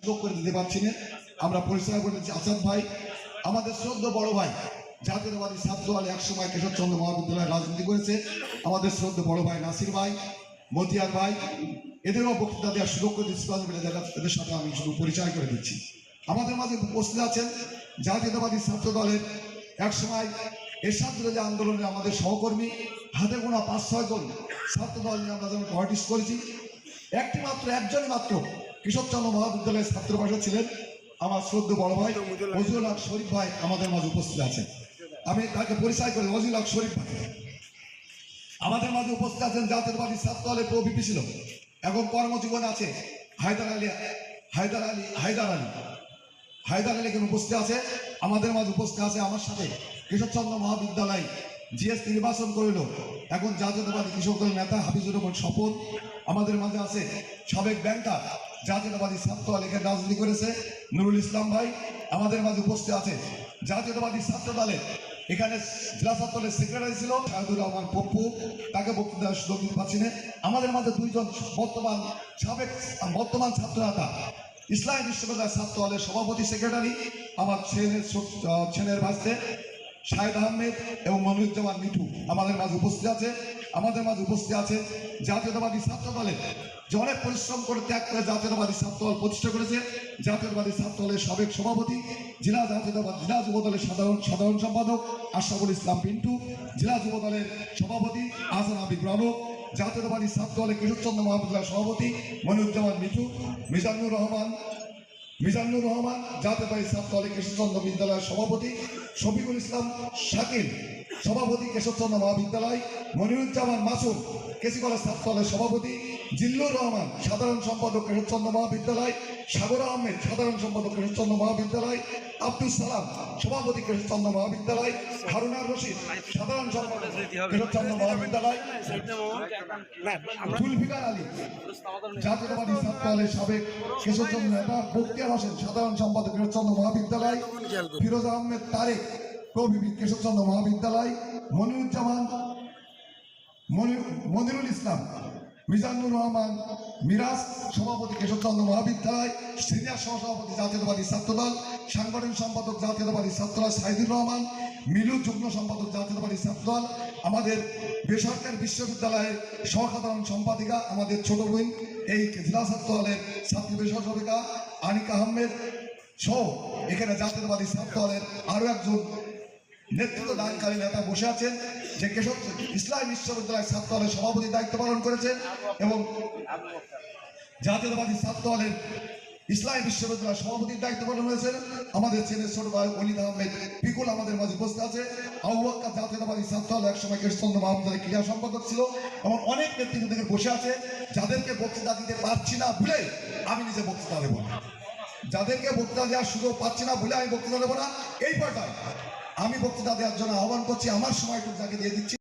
সুযোগ করে দিতে পারছি না। আমরা পরিচয় করেছি আসাদ ভাই। আমাদের শ্রদ্ধ বড় ভাই, জাতীয়তাবাদী ছাত্র দল একসময় কেশবচন্দ্র মহাবিদ্যালয়ে রাজনীতি করেছে। আমাদের শ্রদ্ধ বড় ভাই নাসির ভাই, মতিয়ার ভাই, এদেরও বক্তৃতা দেওয়ার সুযোগ করে দিচ্ছি এদের সাথে আমি শুধু পরিচয় করে দিচ্ছি। আমাদের মাঝে উপস্থিত আছেন জাতীয়তাবাদী ছাত্র দলের একসময় এরশাদ বিরোধী আন্দোলনে আমাদের সহকর্মী। হাতে গোনা পাঁচ ছয় জন ছাত্র দল নিয়ে আমরা যেমন করেছি, একটি মাত্র, একজনই মাত্র কৃষকচন্দ্র মহাবিদ্যালয়ের ছাত্র ভাষা ছিলেন আমার শ্রদ্ধ বড় ভাই মজিউল হক শরীফ ভাই আমাদের মাঝে উপস্থিত আছেন। আমি তাকে পরিচয় করি মজিউল হক শরীফ ভাই। আমাদের মাঝে উপস্থিত আছেন জাতীয়তাবাদী ছাত্র দলের প্রভিপি ছিল। এখন কর্মজীবন আছে হায়দার আলী হায়দার আলী হায়দার আলী। হায়দার আলী এখানে উপস্থিত আছে। আমাদের মাঝে উপস্থিত আছে আমার সাথে কৃষকচন্দ্র মহাবিদ্যালয় জিএস নির্বাচন করিল। এখন জাতীয়তাবাদী কৃষক দলের নেতা হাফিজুর রহমান স্বপন। আমাদের মাঝে আছে সাবেক ব্যাংকার জাতীয়তাবাদী ছাত্র এখানে রাজনীতি করেছে নুরুল ইসলাম ভাই আমাদের মাঝে উপস্থিত আছে জাতীয়তাবাদী ছাত্র এখানে জেলা ছাত্র দলের সেক্রেটারি ছিল শাহিদুর রহমান পপ্পু। তাকে বক্তৃতা সুযোগ দিতে পারছি না। আমাদের মাঝে দুইজন বর্তমান সাবেক বর্তমান ছাত্র নেতা ইসলামী বিশ্ববিদ্যালয় ছাত্র দলের সভাপতি সেক্রেটারি আমার ছেলের ছেলের ভাসতে শাহেদ আহমেদ এবং মনিরুজ্জামান মিঠু আমাদের মাঝে উপস্থিত আছে। আমাদের মাঝে উপস্থিত আছে জাতীয়তাবাদী ছাত্র দলের যে অনেক পরিশ্রম করে ত্যাগ করে জাতীয়তাবাদী ছাত্র দল প্রতিষ্ঠা করেছে। জাতীয়তাবাদী ছাত্র দলের সাবেক সভাপতি, জেলা জাতীয়তাবাদ, জেলা যুব দলের সাধারণ সাধারণ সম্পাদক আশরাফুল ইসলাম পিন্টু, জেলা যুব দলের সভাপতি আহসান আবিব রনক জাতীয়তাবাদী ছাত্র দলের কিশোরচন্দ্র মহাবিদ্যালয়ের সভাপতি মনিরুজ্জামান মিঠু, মিজানুর রহমান মিজানুর রহমান জাতীয় ছাত্র কলেজ কৃষ্ণচন্দ্র বিদ্যালয়ের সভাপতি শফিকুল ইসলাম শাকিল। সভাপতি কেশবচন্দ্র মহাবিদ্যালয়, মনিরুজ্জামান মাসুদ কেসিকলা ছাত্র দলের সভাপতি জিল্লুর রহমান, সাধারণ সম্পাদক কেশবচন্দ্র মহাবিদ্যালয়, সাগর আহমেদ, সাধারণ সম্পাদক কেশবচন্দ্র মহাবিদ্যালয় আব্দুল সালাম, সভাপতি কেশবচন্দ্র মহাবিদ্যালয় হারুনার রশিদ, সাধারণ সম্পাদক কেশবচন্দ্র মহাবিদ্যালয়, জুলফিকার আলী, জাতীয়তাবাদী সাবেক কেশবচন্দ্র নেতা, বক্তিয়ার হোসেন, সাধারণ সম্পাদক কেশবচন্দ্র মহাবিদ্যালয়, ফিরোজ আহমেদ তারেক কেশবচন্দ্র মহাবিদ্যালয়, মনিরুজ্জামান মনিরুল ইসলাম, মিজানুর রহমান, মিরাজ সভাপতি কেশবচন্দ্র মহাবিদ্যালয়, সিনিয়র সহসভাপতি জাতীয়তাবাদী ছাত্রদল, সাংগঠনিক সম্পাদক জাতীয়তাবাদী ছাত্রদল সাইদুর রহমান, মিলু যুগ্ম সম্পাদক জাতীয়তাবাদী ছাত্রদল, আমাদের বেসরকারি বিশ্ববিদ্যালয়ের সহসাধারণ সম্পাদিকা, আমাদের ছোট বোন এই জেলা ছাত্র দলের ছাত্রী বেসরকারিকা আনিকা আহমেদ সহ এখানে জাতীয়তাবাদী ছাত্র দলের আরও একজন নেতৃত্ব দানকারী নেতা বসে আছেন, যে কেশব ইসলাম বিশ্ববিদ্যালয় ছাত্র দলের সভাপতি দায়িত্ব পালন করেছেন এবং জাতীয়তাবাদী ছাত্র দলের ইসলামী বিশ্ববিদ্যালয় সভাপতির দায়িত্ব পালন হয়েছেন আমাদের ছেলে ছোট ভাই অনিদ আহমেদ পিকুল আমাদের মাঝে উপস্থিত আছে। আবুবাক্কা জাতীয়তাবাদী ছাত্র দল একসময় কৃষ্ণচন্দ্র মহাবিদ্যালয়ের ক্রীড়া সম্পাদক ছিল এবং অনেক নেতৃত্ব থেকে বসে আছে। যাদেরকে বক্তৃতা দিতে পারছি না ভুলে আমি নিজে বক্তৃতা দেবো যাদেরকে বক্তৃতা দেওয়ার সুযোগ পাচ্ছি না বলে আমি বক্তৃতা দেবো না। এই পর্যায়ে আমি বক্তৃতা দেওয়ার জন্য আহ্বান করছি আমার সময়টুকু তাকে দিয়ে দিচ্ছি।